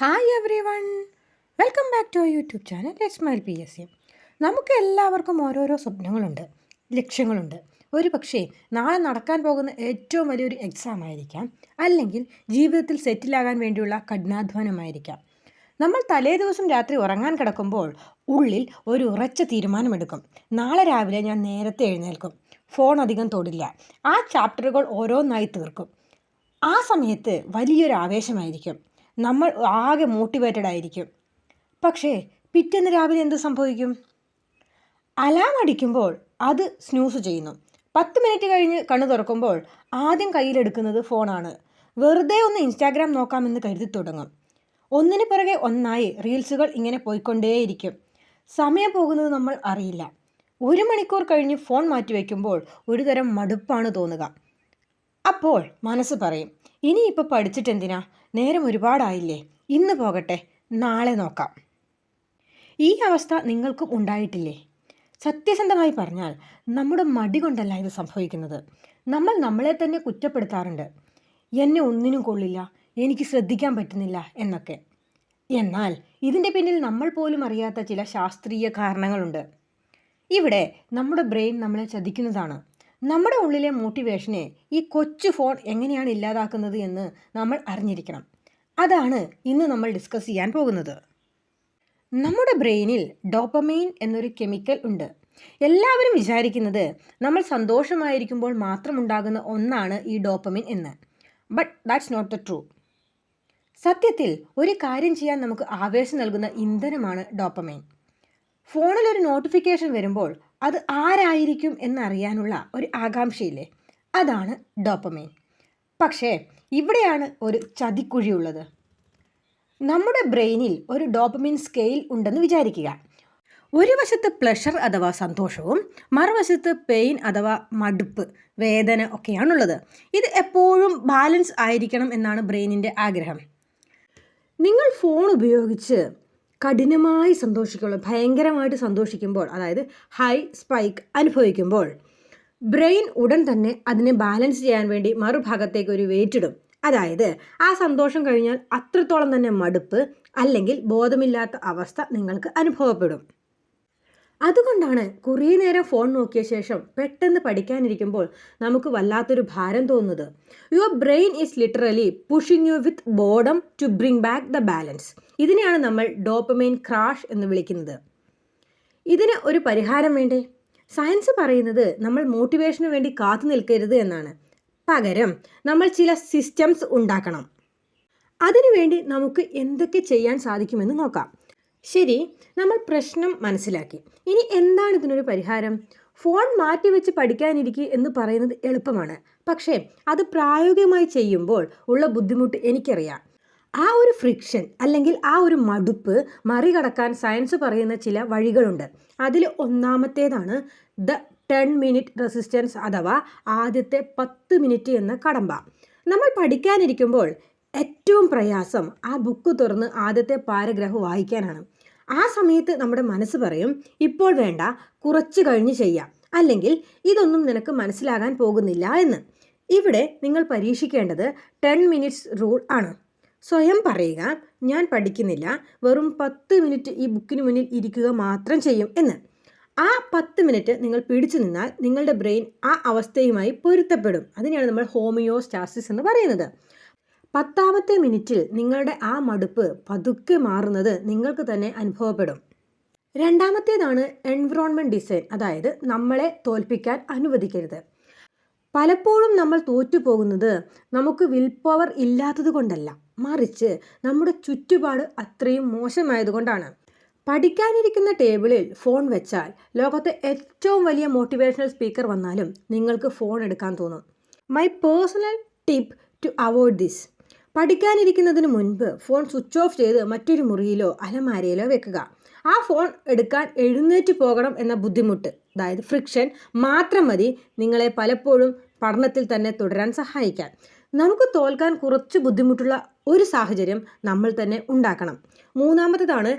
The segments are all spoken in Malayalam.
Hi everyone welcome back to YouTube channel smile P S C നമുക്ക് എല്ലാവർക്കും ഓരോരോ സ്വപ്നങ്ങളുണ്ട് ലക്ഷ്യങ്ങളുണ്ട്. ഒരു പക്ഷേ നാളെ നടക്കാൻ പോകുന്ന ഏറ്റവും വലിയൊരു എക്സാം ആയിരിക്കാം. അല്ലെങ്കിൽ ജീവിതത്തിൽ സെറ്റിലാകാൻ വേണ്ടിയുള്ള കഠിനാധ്വാനമായിരിക്കാം. നമ്മൾ തലേ ദിവസം രാത്രി ഉറങ്ങാൻ കിടക്കുമ്പോൾ ഉള്ളിൽ ഒരു ഉറച്ച തീരുമാനമെടുക്കും. നാളെ രാവിലെ ഞാൻ നേരത്തെ എഴുന്നേൽക്കും. ഫോൺ അധികം തൊടില്ല. ആ ചാപ്റ്ററുകൾ ഓരോന്നായി തീർക്കും. ആ സമയത്ത് വലിയൊരു ആവേശമായിരിക്കും. നമ്മൾ ആകെ മോട്ടിവേറ്റഡ് ആയിരിക്കും. പക്ഷേ പിറ്റേന്ന് രാവിലെ എന്ത് സംഭവിക്കും? അലാം അടിക്കുമ്പോൾ അത് സ്നൂസ് ചെയ്യുന്നു. പത്ത് മിനിറ്റ് കഴിഞ്ഞ് കണ്ണു തുറക്കുമ്പോൾ ആദ്യം കയ്യിലെടുക്കുന്നത് ഫോണാണ്. വെറുതെ ഒന്ന് ഇൻസ്റ്റാഗ്രാം നോക്കാമെന്ന് കരുതി തുടങ്ങും. ഒന്നിന് പിറകെ ഒന്നായി റീൽസുകൾ ഇങ്ങനെ പോയിക്കൊണ്ടേയിരിക്കും. സമയം പോകുന്നത് നമ്മൾ അറിയില്ല. ഒരു മണിക്കൂർ കഴിഞ്ഞ് ഫോൺ മാറ്റി ഒരു തരം മടുപ്പാണ് തോന്നുക. അപ്പോൾ മനസ്സ് പറയും ഇനിയിപ്പോൾ പഠിച്ചിട്ടെന്തിനാ? നേരം ഒരുപാടായില്ലേ? ഇന്ന് പോകട്ടെ. നാളെ നോക്കാം. ഈ അവസ്ഥ നിങ്ങൾക്കും ഉണ്ടായിട്ടില്ലേ? സത്യസന്ധമായി പറഞ്ഞാൽ നമ്മുടെ മടി കൊണ്ടല്ല ഇത് സംഭവിക്കുന്നത്. നമ്മൾ നമ്മളെ തന്നെ കുറ്റപ്പെടുത്താറുണ്ട്. എന്നെ ഒന്നിനും കൊള്ളില്ല. എനിക്ക് ശ്രദ്ധിക്കാൻ പറ്റുന്നില്ല എന്നൊക്കെ. എന്നാൽ ഇതിന്റെ പിന്നിൽ നമ്മൾ പോലും അറിയാത്ത ചില ശാസ്ത്രീയ കാരണങ്ങളുണ്ട്. ഇവിടെ നമ്മുടെ ബ്രെയിൻ നമ്മളെ ചതിക്കുന്നതാണ്. നമ്മുടെ ഉള്ളിലെ മോട്ടിവേഷനെ ഈ കൊച്ചു ഫോൺ എങ്ങനെയാണ് ഇല്ലാതാക്കുന്നത് എന്ന് നമ്മൾ അറിഞ്ഞിരിക്കണം. അതാണ് ഇന്ന് നമ്മൾ ഡിസ്കസ് ചെയ്യാൻ പോകുന്നത്. നമ്മുടെ ബ്രെയിനിൽ ഡോപ്പമൈൻ എന്നൊരു കെമിക്കൽ ഉണ്ട്. എല്ലാവരും വിചാരിക്കുന്നത് നമ്മൾ സന്തോഷമായിരിക്കുമ്പോൾ മാത്രം ഉണ്ടാകുന്ന ഒന്നാണ് ഈ ഡോപ്പമിൻ എന്ന്. But that's not the true സത്യത്തിൽ ഒരു കാര്യം ചെയ്യാൻ നമുക്ക് ആവേശം നൽകുന്ന ഇന്ധനമാണ് ഡോപ്പമൈൻ. ഫോണിൽ ഒരു നോട്ടിഫിക്കേഷൻ വരുമ്പോൾ അത് ആരായിരിക്കും എന്നറിയാനുള്ള ഒരു ആകാംക്ഷയില്ലേ? അതാണ് ഡോപ്പമൈൻ. പക്ഷേ ഇവിടെയാണ് ഒരു ചതിക്കുഴി ഉള്ളത് നമ്മുടെ ബ്രെയിനിൽ ഒരു ഡോപ്പമിൻ സ്കെയിൽ ഉണ്ടെന്ന് വിചാരിക്കുക. ഒരു വശത്ത് പ്ലഷർ അഥവാ സന്തോഷവും മറുവശത്ത് പെയിൻ അഥവാ മടുപ്പ് വേദന ഒക്കെയാണുള്ളത്. ഇത് എപ്പോഴും ബാലൻസ് ആയിരിക്കണം എന്നാണ് ബ്രെയിനിന്റെ ആഗ്രഹം. നിങ്ങൾ ഫോൺ ഉപയോഗിച്ച് കഠിനമായി സന്തോഷിക്കുമ്പോൾ ഭയങ്കരമായിട്ട് സന്തോഷിക്കുമ്പോൾ അതായത് ഹൈ സ്പൈക്ക് അനുഭവിക്കുമ്പോൾ ബ്രെയിൻ ഉടൻ തന്നെ അതിനെ ബാലൻസ് ചെയ്യാൻ വേണ്ടി മറുഭാഗത്തേക്ക് ഒരു വെയിറ്റ് ഇടും. അതായത് ആ സന്തോഷം കഴിഞ്ഞാൽ അത്രത്തോളം തന്നെ മടുപ്പ് അല്ലെങ്കിൽ ബോധമില്ലാത്ത അവസ്ഥ നിങ്ങൾക്ക് അനുഭവപ്പെടും. അതുകൊണ്ടാണ് കുറേ നേരം ഫോൺ നോക്കിയ ശേഷം പെട്ടെന്ന് പഠിക്കാനിരിക്കുമ്പോൾ നമുക്ക് വല്ലാത്തൊരു ഭാരം തോന്നുന്നത്. Your brain is literally pushing you with boredom to bring back the balance ഇതിനെയാണ് നമ്മൾ ഡോപ്പമൈൻ ക്രാഷ് എന്ന് വിളിക്കുന്നത്. ഇതിന് ഒരു പരിഹാരം വേണ്ടേ? സയൻസ് പറയുന്നത് നമ്മൾ മോട്ടിവേഷന് വേണ്ടി കാത്തു നിൽക്കരുത് എന്നാണ്. പകരം നമ്മൾ ചില സിസ്റ്റംസ് ഉണ്ടാക്കണം. അതിനുവേണ്ടി നമുക്ക് എന്തൊക്കെ ചെയ്യാൻ സാധിക്കുമെന്ന് നോക്കാം. ശരി നമ്മൾ പ്രശ്നം മനസ്സിലാക്കി. ഇനി എന്താണ് ഇതിനൊരു പരിഹാരം? ഫോൺ മാറ്റിവെച്ച് പഠിക്കാനിരിക്കുക എന്ന് പറയുന്നത് എളുപ്പമാണ്. പക്ഷേ അത് പ്രായോഗികമായി ചെയ്യുമ്പോൾ ഉള്ള ബുദ്ധിമുട്ട് എനിക്കറിയാം. ആ ഒരു ഫ്രിക്ഷൻ അല്ലെങ്കിൽ ആ ഒരു മടുപ്പ് മറികടക്കാൻ സയൻസ് പറയുന്ന ചില വഴികളുണ്ട്. അതിൽ ഒന്നാമത്തേതാണ് ദ ടെൻ മിനിറ്റ് റെസിസ്റ്റൻസ് അഥവാ ആദ്യത്തെ പത്ത് മിനിറ്റ് എന്ന കടമ്പ. നമ്മൾ പഠിക്കാനിരിക്കുമ്പോൾ ഏറ്റവും പ്രയാസം ആ ബുക്ക് തുറന്ന് ആദ്യത്തെ പാരഗ്രാഫ് വായിക്കാനാണ്. ആ സമയത്ത് നമ്മുടെ മനസ്സ് പറയും ഇപ്പോൾ വേണ്ട കുറച്ച് കഴിഞ്ഞ് ചെയ്യാം. അല്ലെങ്കിൽ ഇതൊന്നും നിനക്ക് മനസ്സിലാകാൻ പോകുന്നില്ല എന്ന്. ഇവിടെ നിങ്ങൾ പരീക്ഷിക്കേണ്ടത് ടെൻ മിനിറ്റ്സ് റൂൾ ആണ്. സ്വയം പറയുക ഞാൻ പഠിക്കുന്നില്ല വെറും പത്ത് മിനിറ്റ് ഈ ബുക്കിന് മുന്നിൽ ഇരിക്കുക മാത്രം ചെയ്യും എന്ന്. ആ പത്ത് മിനിറ്റ് നിങ്ങൾ പിടിച്ചു നിന്നാൽ നിങ്ങളുടെ ബ്രെയിൻ ആ അവസ്ഥയുമായി പൊരുത്തപ്പെടും. അതിനെയാണ് നമ്മൾ ഹോമിയോസ്റ്റാസിസ് എന്ന് പറയുന്നത്. പത്താമത്തെ മിനിറ്റിൽ നിങ്ങളുടെ ആ മടുപ്പ് പതുക്കെ മാറുന്നത് നിങ്ങൾക്ക് തന്നെ അനുഭവപ്പെടും. രണ്ടാമത്തേതാണ് എൻവിറോൺമെന്റ് ഡിസൈൻ അതായത് നമ്മളെ തോൽപ്പിക്കാൻ അനുവദിക്കരുത്. പലപ്പോഴും നമ്മൾ തോറ്റുപോകുന്നത് നമുക്ക് വിൽ പവർ ഇല്ലാത്തത് കൊണ്ടല്ല. മറിച്ച് നമ്മുടെ ചുറ്റുപാട് അത്രയും മോശമായതുകൊണ്ടാണ് പഠിക്കാനിരിക്കുന്ന ടേബിളിൽ ഫോൺ വെച്ചാൽ ലോകത്തെ ഏറ്റവും വലിയ മോട്ടിവേഷണൽ സ്പീക്കർ വന്നാലും നിങ്ങൾക്ക് ഫോൺ എടുക്കാൻ തോന്നും. My personal tip to avoid this പഠിക്കാനിരിക്കുന്നതിന് മുൻപ് ഫോൺ സ്വിച്ച് ഓഫ് ചെയ്ത് മറ്റൊരു മുറിയിലോ അലമാരയിലോ വെക്കുക. ആ ഫോൺ എടുക്കാൻ എഴുന്നേറ്റ് പോകണം എന്ന ബുദ്ധിമുട്ട് അതായത് ഫ്രിക്ഷൻ മാത്രം മതി നിങ്ങളെ പലപ്പോഴും പഠനത്തിൽ തന്നെ തുടരാൻ സഹായിക്കാൻ. നമുക്ക് തോൽക്കാൻ കുറച്ച് ബുദ്ധിമുട്ടുള്ള ഒരു സാഹചര്യം നമ്മൾ തന്നെ ഉണ്ടാക്കണം. മൂന്നാമത്തേതാണ്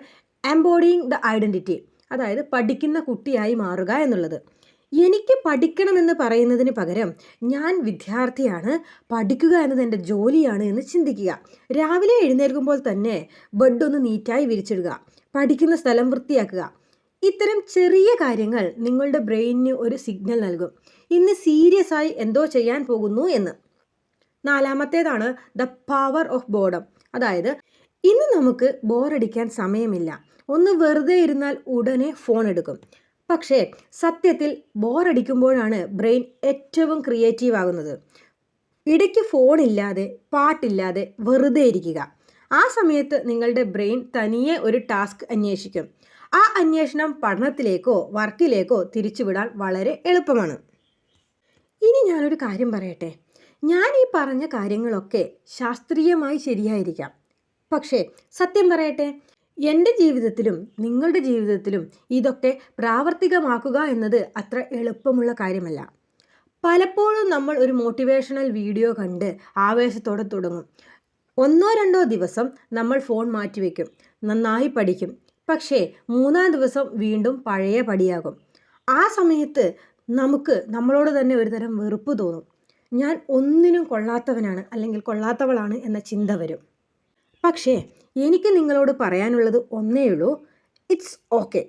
എംബോഡിയിങ് ദ ഐഡന്റിറ്റി അതായത് പഠിക്കുന്ന കുട്ടിയായി മാറുക എന്നുള്ളത്. എനിക്ക് പഠിക്കണമെന്ന് പറയുന്നതിന് പകരം ഞാൻ വിദ്യാർത്ഥിയാണ് പഠിക്കുക എന്നത് എന്റെ ജോലിയാണ് എന്ന് ചിന്തിക്കുക. രാവിലെ എഴുന്നേൽക്കുമ്പോൾ തന്നെ ബെഡൊന്ന് നീറ്റായി വിരിച്ചിടുക പഠിക്കുന്ന സ്ഥലം വൃത്തിയാക്കുക. ഇത്തരം ചെറിയ കാര്യങ്ങൾ നിങ്ങളുടെ ബ്രെയിനിന് ഒരു സിഗ്നൽ നൽകും. ഇന്ന് സീരിയസ് ആയി എന്തോ ചെയ്യാൻ പോകുന്നു എന്ന്. നാലാമത്തേതാണ് ദ പവർ ഓഫ് ബോർഡം അതായത് ഇന്ന് നമുക്ക് ബോറടിക്കാൻ സമയമില്ല. ഒന്ന് വെറുതെ ഇരുന്നാൽ ഉടനെ ഫോൺ എടുക്കും. പക്ഷേ സത്യത്തിൽ ബോറടിക്കുമ്പോഴാണ് ബ്രെയിൻ ഏറ്റവും ക്രിയേറ്റീവ് ആകുന്നത് ഇടയ്ക്ക് ഫോണില്ലാതെ പാട്ടില്ലാതെ വെറുതെ ഇരിക്കുക. ആ സമയത്ത് നിങ്ങളുടെ ബ്രെയിൻ തനിയെ ഒരു ടാസ്ക് അന്വേഷിക്കും. ആ അന്വേഷണം പഠനത്തിലേക്കോ വർക്കിലേക്കോ തിരിച്ചുവിടാൻ വളരെ എളുപ്പമാണ്. ഇനി ഞാനൊരു കാര്യം പറയട്ടെ. ഞാൻ ഈ പറഞ്ഞ കാര്യങ്ങളൊക്കെ ശാസ്ത്രീയമായി ശരിയായിരിക്കാം. പക്ഷേ സത്യം പറയട്ടെ. എന്റെ ജീവിതത്തിലും നിങ്ങളുടെ ജീവിതത്തിലും ഇതൊക്കെ പ്രാവർത്തികമാക്കുക എന്നത് അത്ര എളുപ്പമുള്ള കാര്യമല്ല. പലപ്പോഴും നമ്മൾ ഒരു മോട്ടിവേഷണൽ വീഡിയോ കണ്ട് ആവേശത്തോടെ തുടങ്ങും. ഒന്നോ രണ്ടോ ദിവസം നമ്മൾ ഫോൺ മാറ്റിവെക്കും നന്നായി പഠിക്കും. പക്ഷേ മൂന്നാം ദിവസം വീണ്ടും പഴയ പടിയാകും. ആ സമയത്ത് നമുക്ക് നമ്മളോട് തന്നെ ഒരുതരം വെറുപ്പ് തോന്നും. ഞാൻ ഒന്നിനും കൊള്ളാത്തവനാണ് അല്ലെങ്കിൽ കൊള്ളാത്തവളാണ് എന്ന ചിന്ത വരും. പക്ഷേ എനിക്ക് നിങ്ങളോട് പറയാനുള്ളത് ഒന്നേ ഉള്ളൂ. It's okay.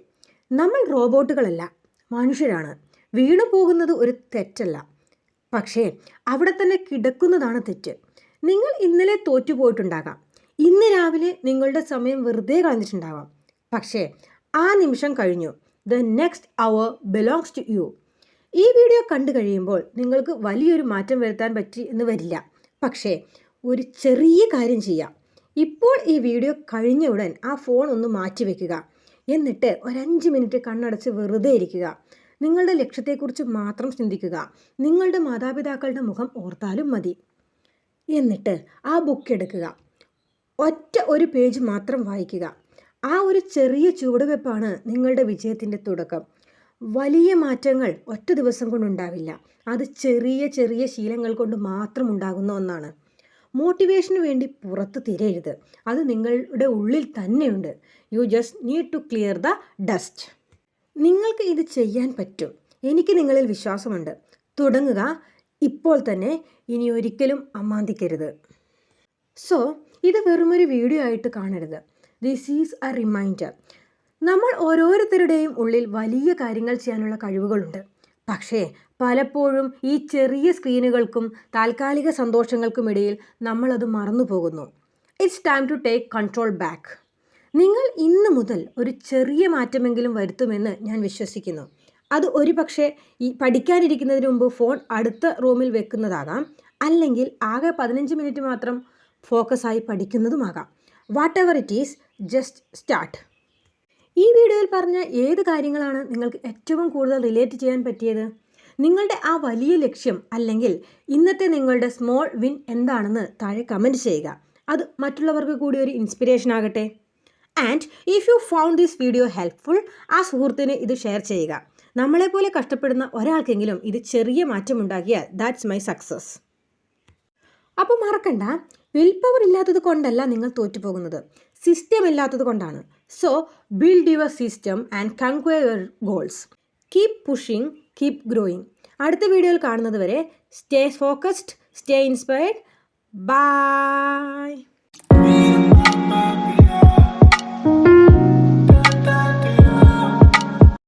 നമ്മൾ റോബോട്ടുകളല്ല മനുഷ്യരാണ്. വീണു പോകുന്നത് ഒരു തെറ്റല്ല. പക്ഷേ അവിടെ തന്നെ കിടക്കുന്നതാണ് തെറ്റ്. നിങ്ങൾ ഇന്നലെ തോറ്റുപോയിട്ടുണ്ടാകാം. ഇന്ന് രാവിലെ നിങ്ങളുടെ സമയം വെറുതെ കളഞ്ഞിട്ടുണ്ടാകാം പക്ഷേ ആ നിമിഷം കഴിഞ്ഞു. The next hour belongs to you ഈ വീഡിയോ കണ്ടു കഴിയുമ്പോൾ നിങ്ങൾക്ക് വലിയൊരു മാറ്റം വരുത്താൻ പറ്റി എന്ന് വരില്ല. പക്ഷേ ഒരു ചെറിയ കാര്യം ചെയ്യാം. ഇപ്പോൾ ഈ വീഡിയോ കഴിഞ്ഞ ഉടൻ ആ ഫോൺ ഒന്ന് മാറ്റി വയ്ക്കുക എന്നിട്ട് ഒരഞ്ച് മിനിറ്റ് കണ്ണടച്ച് വെറുതെ ഇരിക്കുക. നിങ്ങളുടെ ലക്ഷ്യത്തെക്കുറിച്ച് മാത്രം ചിന്തിക്കുക. നിങ്ങളുടെ മാതാപിതാക്കളുടെ മുഖം ഓർത്താലും മതി. എന്നിട്ട് ആ ബുക്ക് എടുക്കുക. ഒറ്റ ഒരു പേജ് മാത്രം വായിക്കുക. ആ ഒരു ചെറിയ ചുവടുവെപ്പാണ് നിങ്ങളുടെ വിജയത്തിന്റെ തുടക്കം. വലിയ മാറ്റങ്ങൾ ഒറ്റ ദിവസം കൊണ്ടുണ്ടാവില്ല. അത് ചെറിയ ചെറിയ ശീലങ്ങൾ കൊണ്ട് മാത്രം ഉണ്ടാകുന്ന ഒന്നാണ്. മോട്ടിവേഷന് വേണ്ടി പുറത്ത് തിരയരുത്. അത് നിങ്ങളുടെ ഉള്ളിൽ തന്നെയുണ്ട്. You just need to clear the dust നിങ്ങൾക്ക് ഇത് ചെയ്യാൻ പറ്റും. എനിക്ക് നിങ്ങളിൽ വിശ്വാസമുണ്ട്. തുടങ്ങുക. ഇപ്പോൾ തന്നെ ഇനി ഒരിക്കലും അമാന്തിക്കരുത്. സോ ഇത് വെറുമൊരു വീഡിയോ ആയിട്ട് കാണരുത്. ദിസ് ഈസ് എ റിമൈൻഡർ നമ്മൾ ഓരോരുത്തരുടെയും ഉള്ളിൽ വലിയ കാര്യങ്ങൾ ചെയ്യാനുള്ള കഴിവുകളുണ്ട്. പക്ഷേ പലപ്പോഴും ഈ ചെറിയ സ്ക്രീനുകൾക്കും താൽക്കാലിക സന്തോഷങ്ങൾക്കുമിടയിൽ നമ്മളത് മറന്നു പോകുന്നു it's time to take control back നിങ്ങൾ ഇന്ന് മുതൽ ഒരു ചെറിയ മാറ്റമെങ്കിലും വരുത്തുമെന്ന് ഞാൻ വിശ്വസിക്കുന്നു. അത് ഒരു പക്ഷേ ഈ പഠിക്കാനിരിക്കുന്നതിന് മുമ്പ് ഫോൺ അടുത്ത റൂമിൽ വെക്കുന്നതാകാം അല്ലെങ്കിൽ ആകെ പതിനഞ്ച് മിനിറ്റ് മാത്രം ഫോക്കസായി പഠിക്കുന്നതുമാകാം. Whatever it is just start ഈ വീഡിയോയിൽ പറഞ്ഞ ഏത് കാര്യങ്ങളാണ് നിങ്ങൾക്ക് ഏറ്റവും കൂടുതൽ റിലേറ്റ് ചെയ്യാൻ പറ്റിയത്? നിങ്ങളുടെ ആ വലിയ ലക്ഷ്യം അല്ലെങ്കിൽ ഇന്നത്തെ നിങ്ങളുടെ സ്മോൾ വിൻ എന്താണെന്ന് താഴെ കമന്റ് ചെയ്യുക. അത് മറ്റുള്ളവർക്ക് കൂടി ഒരു ഇൻസ്പിറേഷൻ ആകട്ടെ. And if you found this video helpful ആ സുഹൃത്തിന് ഇത് ഷെയർ ചെയ്യുക. നമ്മളെപ്പോലെ കഷ്ടപ്പെടുന്ന ഒരാൾക്കെങ്കിലും ഇത് ചെറിയ മാറ്റമുണ്ടാക്കിയാൽ ദാറ്റ്സ് മൈ സക്സസ് അപ്പോൾ മറക്കണ്ട. വിൽ പവർ ഇല്ലാത്തത് കൊണ്ടല്ല നിങ്ങൾ തോറ്റുപോകുന്നത്. സിസ്റ്റം ഇല്ലാത്തത് കൊണ്ടാണ്. So build your system and conquer your goals keep pushing keep growing അടുത്ത വീഡിയോയിൽ കാണുന്നത് വരെ stay focused stay inspired bye